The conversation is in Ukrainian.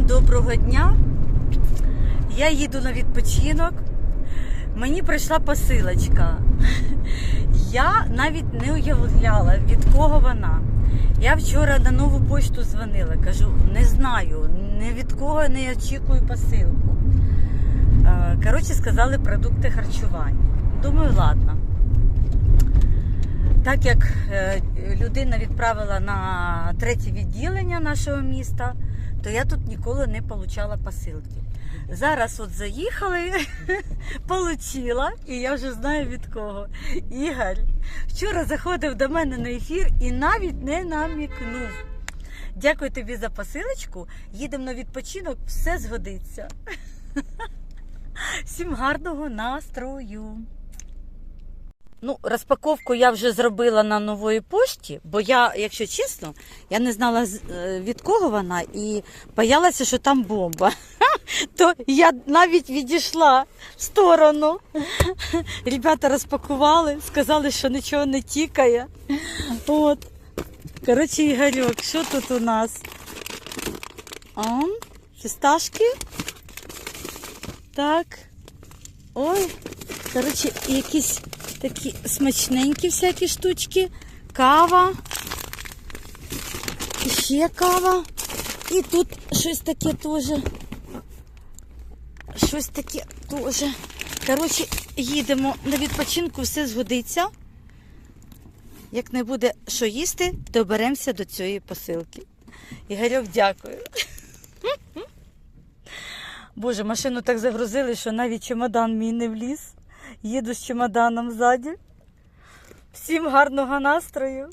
доброго дня. Я їду на відпочинок. Мені прийшла посилочка. Я навіть не уявляла, від кого вона. Я вчора на нову почту дзвонила, кажу, не знаю, ні від кого не очікую посилку. Е, Коротше, сказали продукти харчування. Думаю, ладно. Так як е, людина відправила на третє відділення нашого міста, то я тут ніколи не отримала посилки. Зараз от заїхали, получила, і я вже знаю від кого. Ігор вчора заходив до мене на ефір і навіть не намікнув. Дякую тобі за посилочку. Їдемо на відпочинок, все згодиться. Всім гарного настрою. Ну, розпаковку я вже зробила на нової пошті, бо я, якщо чесно, я не знала е, від кого вона і боялася, що там бомба. То я навіть відійшла в сторону. Ребята розпакували, сказали, що нічого не тікає. От. Коротше, Ігорьок, що тут у нас? А, фісташки. Так. Ой, коротше, якісь такі смачненькі всякі штучки. Кава. Ще кава. І тут щось таке теж. Щось таке теж. Коротше, їдемо на відпочинку, все згодиться. Як не буде що їсти, доберемося до цієї посилки. Ігорьок, дякую. Боже, машину так загрузили, що навіть чемодан мій не вліз. Їду з чемоданом ззаді. Всім гарного настрою.